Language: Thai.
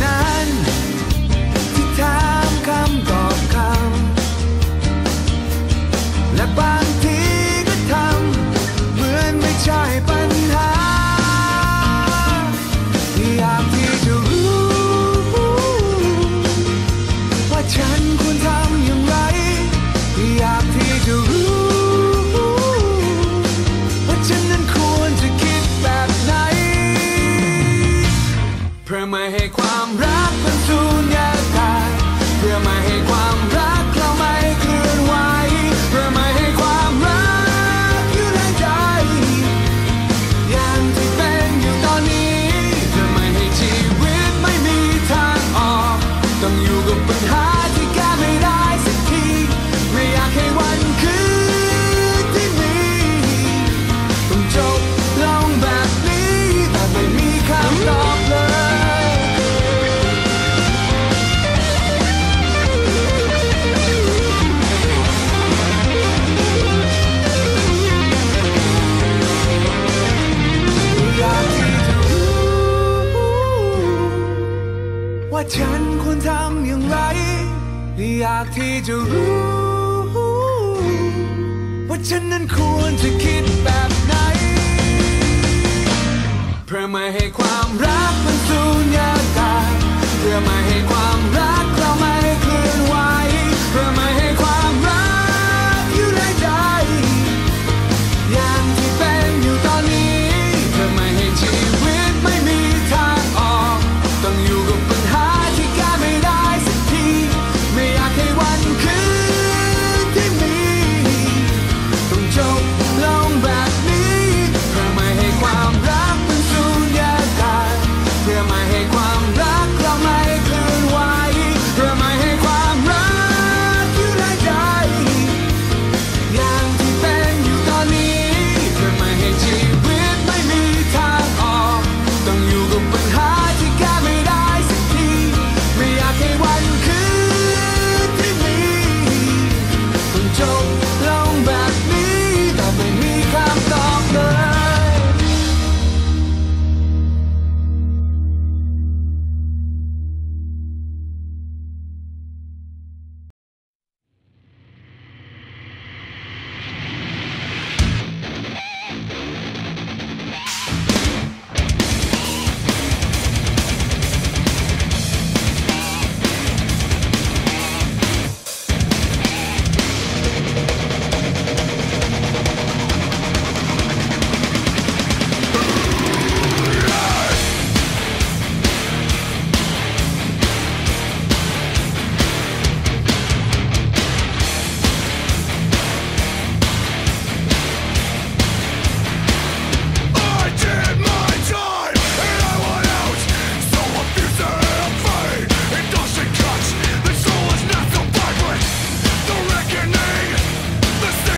nine. ากที่จะรู้ ว่าฉันนั้นควรจะคิดแบบไหน เพื่อไม่ให้ความรักมันสูญญาก